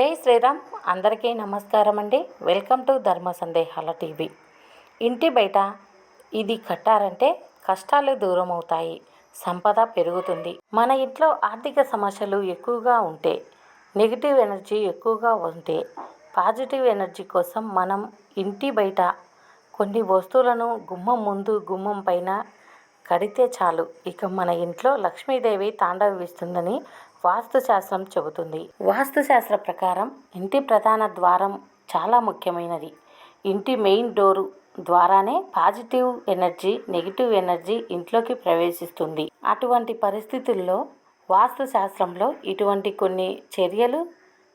జై శ్రీరామ్. అందరికీ నమస్కారం అండి. వెల్కమ్ టు ధర్మ సందేహాల టీవీ. ఇంటి బయట ఇది కట్టారంటే కష్టాలు దూరం అవుతాయి సంపద పెరుగుతుంది. మన ఇంట్లో ఆర్థిక సమస్యలు ఎక్కువగా ఉంటే నెగిటివ్ ఎనర్జీ ఎక్కువగా ఉంటే పాజిటివ్ ఎనర్జీ కోసం మనం ఇంటి బయట కొన్ని వస్తువులను గుమ్మం ముందు గుమ్మం పైన కడితే చాలు. ఇక మన ఇంట్లో లక్ష్మీదేవి తాండవిస్తుందని వాస్తుశాస్త్రం చెబుతుంది. వాస్తుశాస్త్ర ప్రకారం ఇంటి ప్రధాన ద్వారం చాలా ముఖ్యమైనది. ఇంటి మెయిన్ డోరు ద్వారానే పాజిటివ్ ఎనర్జీ నెగిటివ్ ఎనర్జీ ఇంట్లోకి ప్రవేశిస్తుంది. అటువంటి పరిస్థితుల్లో వాస్తుశాస్త్రంలో ఇటువంటి కొన్ని చర్యలు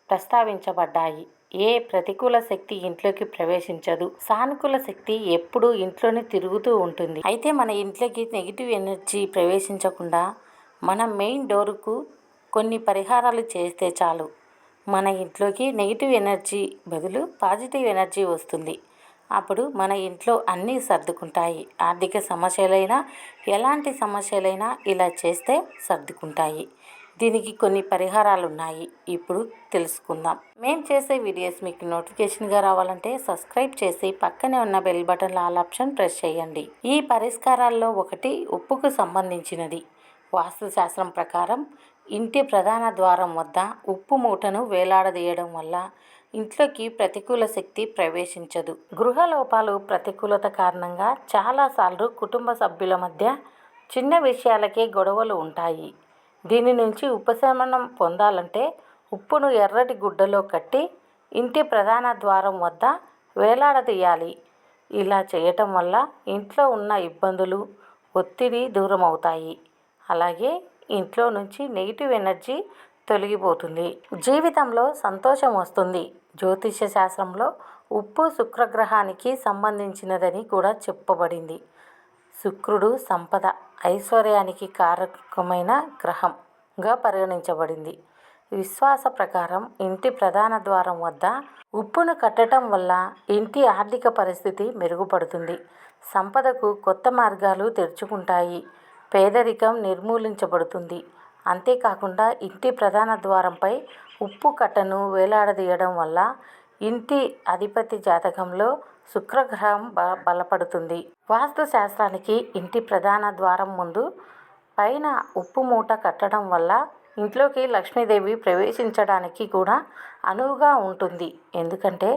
ప్రస్తావించబడ్డాయి. ఏ ప్రతికూల శక్తి ఇంట్లోకి ప్రవేశించదు. సానుకూల శక్తి ఎప్పుడూ ఇంట్లోనే తిరుగుతూ ఉంటుంది. అయితే మన ఇంట్లోకి నెగిటివ్ ఎనర్జీ ప్రవేశించకుండా మన మెయిన్ డోరుకు కొన్ని పరిహారాలు చేస్తే చాలు. మన ఇంట్లోకి నెగిటివ్ ఎనర్జీ బదులు పాజిటివ్ ఎనర్జీ వస్తుంది. అప్పుడు మన ఇంట్లో అన్నీ సర్దుకుంటాయి. ఆర్థిక సమస్యలైనా ఎలాంటి సమస్యలైనా ఇలా చేస్తే సర్దుకుంటాయి. దీనికి కొన్ని పరిహారాలు ఉన్నాయి ఇప్పుడు తెలుసుకుందాం. మేము చేసే వీడియోస్ మీకు నోటిఫికేషన్గా రావాలంటే సబ్స్క్రైబ్ చేసి పక్కనే ఉన్న bell button all option press చేయండి. ఈ పరిష్కారాల్లో ఒకటి ఉప్పుకు సంబంధించినది. వాస్తుశాస్త్రం ప్రకారం ఇంటి ప్రధాన ద్వారం వద్ద ఉప్పు మూటను వేలాడదీయడం వల్ల ఇంట్లోకి ప్రతికూల శక్తి ప్రవేశించదు. గృహ లోపాలు ప్రతికూలత కారణంగా చాలాసార్లు కుటుంబ సభ్యుల మధ్య చిన్న విషయాలకే గొడవలు ఉంటాయి. దీని నుంచి ఉపశమనం పొందాలంటే ఉప్పును ఎర్రటి గుడ్డలో కట్టి ఇంటి ప్రధాన ద్వారం వద్ద వేలాడదీయాలి. ఇలా చేయటం వల్ల ఇంట్లో ఉన్న ఇబ్బందులు ఒత్తిడి దూరం అవుతాయి అలాగే ఇంట్లో నుంచి నెగిటివ్ ఎనర్జీ తొలగిపోతుంది. జీవితంలో సంతోషం వస్తుంది. జ్యోతిష శాస్త్రంలో ఉప్పు శుక్రగ్రహానికి సంబంధించినదని కూడా చెప్పబడింది. శుక్రుడు సంపద ఐశ్వర్యానికి కారకమైన గ్రహం. గా పరిగణించబడింది. విశ్వాస ప్రకారం ఇంటి ప్రధాన ద్వారం వద్ద ఉప్పును కట్టడం వల్ల ఇంటి ఆర్థిక పరిస్థితి మెరుగుపడుతుంది. సంపదకు కొత్త మార్గాలు తెరుచుకుంటాయి. పేదరికం నిర్మూలించబడుతుంది. అంతేకాకుండా ఇంటి ప్రధాన ద్వారంపై ఉప్పు కట్టను వేలాడదీయడం వల్ల ఇంటి అధిపతి జాతకంలో శుక్రగ్రహం బ బలపడుతుంది. వాస్తు శాస్త్రానికి ఇంటి ప్రధాన ద్వారం ముందు పైన ఉప్పు మూట కట్టడం వల్ల ఇంట్లోకి లక్ష్మీదేవి ప్రవేశించడానికి కూడా అనువుగా ఉంటుంది. ఎందుకంటే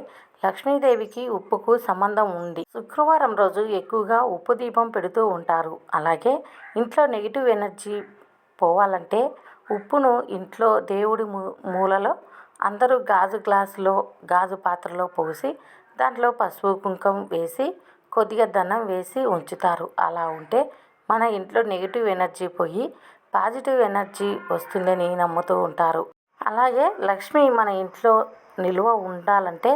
లక్ష్మీదేవికి ఉప్పుకు సంబంధం ఉంది. శుక్రవారం రోజు ఎక్కువగా ఉప్పు దీపం పెడుతూ ఉంటారు. అలాగే ఇంట్లో నెగిటివ్ ఎనర్జీ పోవాలంటే ఉప్పును ఇంట్లో దేవుడి మూ మూలలో అందరూ గాజు గ్లాసులో గాజు పాత్రలో పోసి దాంట్లో పసుపు కుంకుమ వేసి కొద్దిగా ధనం వేసి ఉంచుతారు. అలా ఉంటే మన ఇంట్లో నెగిటివ్ ఎనర్జీ పోయి పాజిటివ్ ఎనర్జీ వస్తుందని నమ్ముతూ ఉంటారు. అలాగే లక్ష్మి మన ఇంట్లో నిల్వ ఉండాలంటే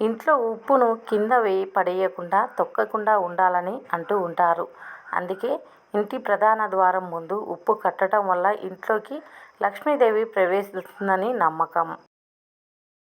ఇంట్లో ఉప్పును కింద వేయి పడేయకుండా తొక్కకుండా ఉండాలని అంటూ ఉంటారు. అందుకే ఇంటి ప్రధాన ద్వారం ముందు ఉప్పు కట్టడం వల్ల ఇంట్లోకి లక్ష్మీదేవి ప్రవేశిస్తుందని నమ్మకం.